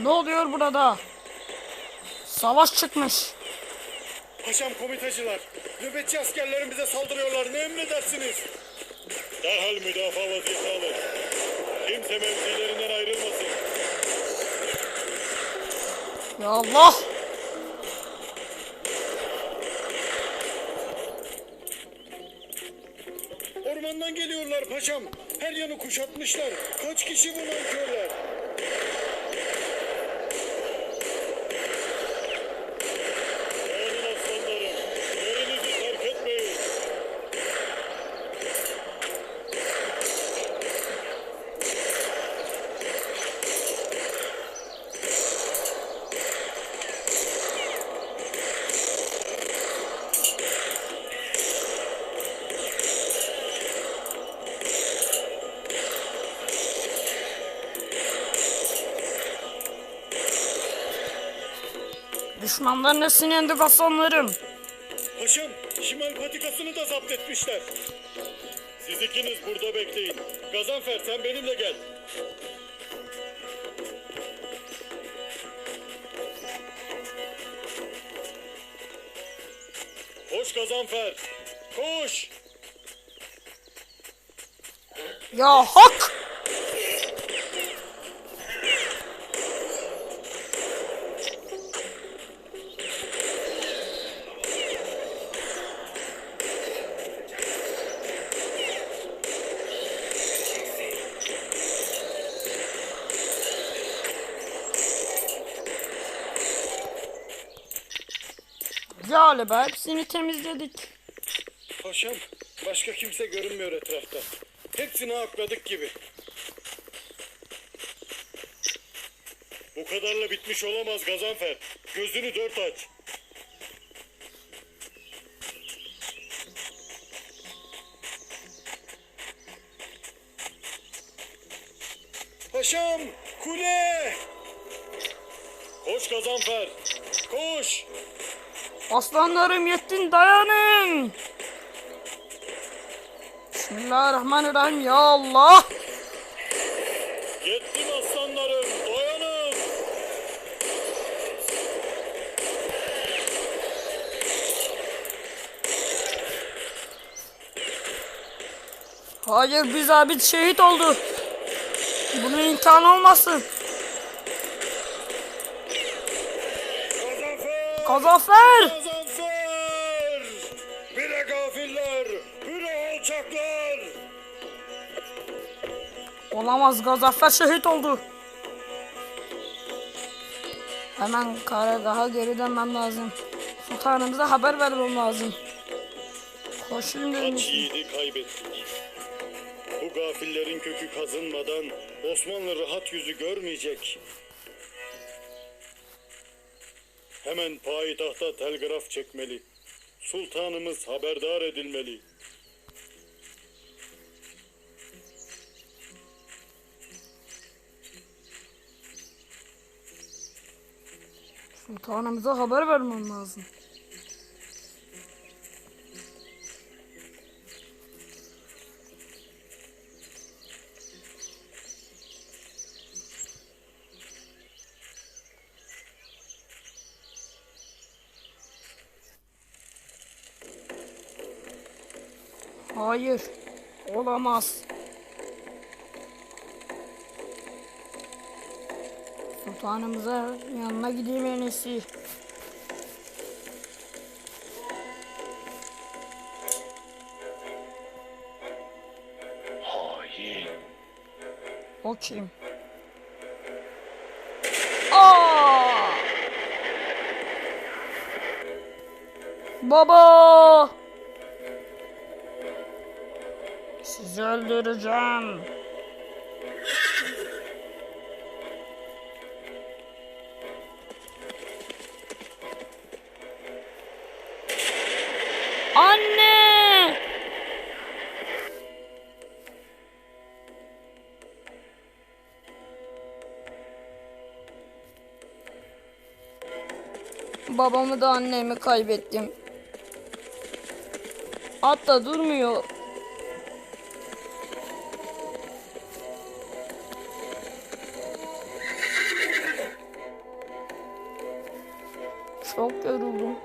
Ne oluyor burada? Savaş çıkmış. Paşam komitacılar, nöbetçi askerlerimize saldırıyorlar. Ne emredersiniz? Derhal müdafaa vaziyeti alın. Kimse mevzilerinden ayrılmasın. Ya Allah! Ormandan geliyorlar paşam. Her yanı kuşatmışlar. Kaç kişi bu nankörler? Düşmanların nesini yendik aslanlarım. Paşam, şimal patikasını da zapt etmişler. Siz ikiniz burada bekleyin. Gazanfer sen benimle gel. Koş Gazanfer. Koş. Ya hak! Galiba hepsini temizledik. Paşam, başka kimse görünmüyor etrafta. Hepsini akladık gibi. Bu kadarla bitmiş olamaz Gazanfer. Gözünü dört aç. Paşam, kule! Koş Gazanfer, koş! Aslanlarım yettin dayanın. Bismillahirrahmanirrahim ya Allah. Yettim aslanlarım, dayanın! Hayır biz abi şehit oldu. Bunun imkanı olmasın. Gazanfer! Gazanfer! Bire gafiller, bire alçaklar! Olamaz Gazanfer şehit oldu. Hemen karargaha geri dönmem lazım. Sultanımıza haber vermem lazım. Dedim. Kaç yiğidi kaybettik. Bu gafillerin kökü kazınmadan Osmanlı rahat yüzü görmeyecek. Hemen payitahta telgraf çekmeli. Sultanımız haberdar edilmeli. Sultanımıza haber vermem lazım. Hayır. Olamaz. Sultanımıza yanına gideyim en iyisi. Hain. O kim? Aa! Baba! Sizi öldüreceğim. Anne! Babamı da annemi kaybettim. At da durmuyor. Çok yoruldum.